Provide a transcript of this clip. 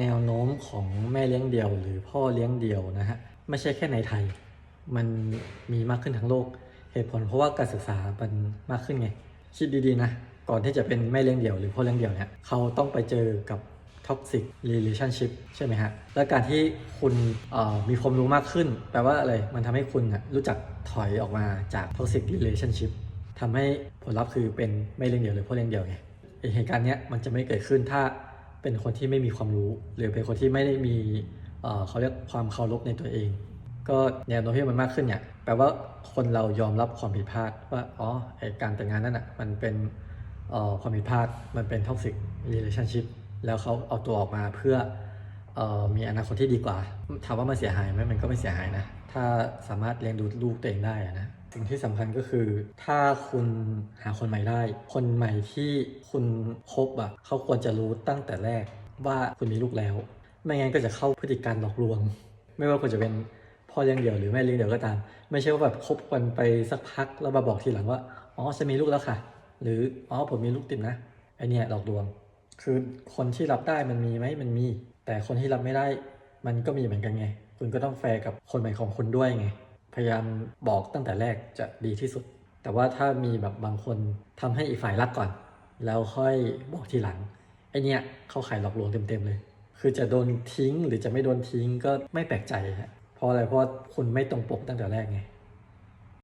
แนวโน้มของแม่เลี้ยงเดี่ยว หรือพ่อเลี้ยงเดี่ยวนะฮะไม่ใช่แค่ในไทย มันมีมากขึ้นทั้งโลก เหตุผลเพราะว่าการศึกษามันมากขึ้นไง คิดดีๆนะก่อนที่จะเป็นแม่เลี้ยงเดี่ยวหรือพ่อเลี้ยงเดี่ยวเนี่ยเขาต้องไปเจอกับ toxic relationship ใช่ไหมฮะ และการที่คุณมีความรู้มากขึ้น แปลว่าอะไร มันทำให้คุณนะรู้จักถอยออกมาจาก toxic relationship ทำให้ผลลัพธ์คือเป็นแม่เลี้ยงเดี่ยวหรือพ่อเลี้ยงเดี่ยวไงเหตุการณ์เนี้ยมันจะไม่เกิดขึ้นถ้า เป็นคนที่ไม่มีความรู้ หรือเป็นคนที่ไม่ได้มีเขาเรียกความเคารพในตัวเอง ก็แนวโน้มที่มันมากขึ้นเนี่ยแปลว่าคนเรายอมรับความผิดพลาดว่าอ๋อไอการแต่งงานนั่นอะมันเป็นความผิดพลาดมันเป็น toxic relationship แล้วเขาเอาตัวออกมาเพื่ออมีอนาคตที่ดีกว่าถามว่ามันเสียหายไหมมันก็ไม่เสียหายนะ ถ้าสามารถเลี้ยงดูลูกตัวเองได้นะ สิ่งที่สำคัญก็คือ ถ้าคุณหาคนใหม่ได้ คนใหม่ที่คุณคบอะเขาควรจะรู้ตั้งแต่แรกว่าคุณมีลูกแล้ว ไม่งั้นก็จะเข้าพฤติการหลอกลวง ไม่ว่าคุณจะเป็นพ่อเลี้ยงเดี่ยวหรือแม่เลี้ยงเดี่ยวก็ตาม ไม่ใช่ว่าแบบคบกันไปสักพักแล้วมาบอกทีหลังว่าอ๋อฉันมีลูกแล้วค่ะ หรืออ๋อผมมีลูกติดนะไอเนี่ยหลอกลวง คือคนที่รับได้มันมีไหมมันมี แต่คนที่รับไม่ได้มันก็มีเหมือนกันไง คุณก็ต้องแฟร์กับคนใหม่ของคุณด้วยไง พยายามบอกตั้งแต่แรกจะดีที่สุด แต่ว่าถ้ามีแบบบางคนทำให้อีกฝ่ายรักก่อน แล้วค่อยบอกทีหลังไอเนี้ยเข้าข่ายหลอกลวงเต็มๆเลย คือจะโดนทิ้งหรือจะไม่โดนทิ้งก็ไม่แปลกใจฮะเพราะอะไรเพราะคุณไม่ตรงปกตั้งแต่แรกไง